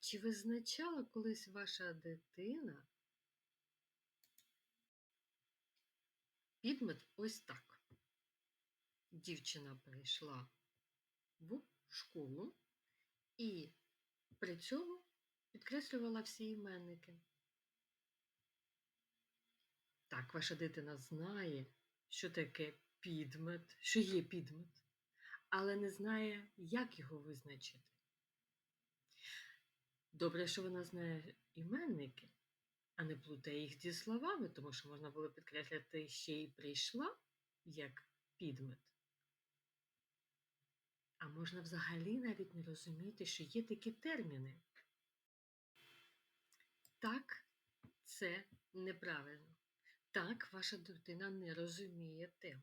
Чи визначала колись ваша дитина підмет ось так? Дівчина прийшла в школу і при цьому підкреслювала всі іменники. Так, ваша дитина знає, що таке підмет, що є підмет, але не знає, як його визначити. Добре, що вона знає іменники, а не плутає їх зі словами, тому що можна було підкреслити ще й прийшла як підмет. А можна взагалі навіть не розуміти, що є такі терміни. Так, це неправильно. Так, ваша дитина не розуміє тему.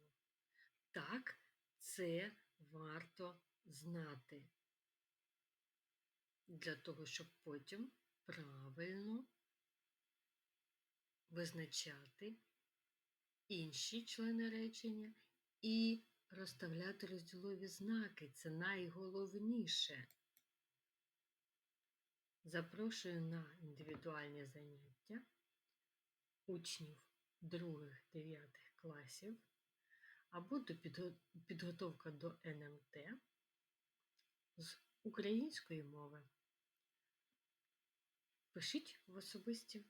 Так, це варто знати для того, щоб потім правильно визначати інші члени речення і розставляти розділові знаки. Це найголовніше. Запрошую на індивідуальні заняття учнів 2-9 класів або до підготовка до НМТ з української мови. Пишіть в особисті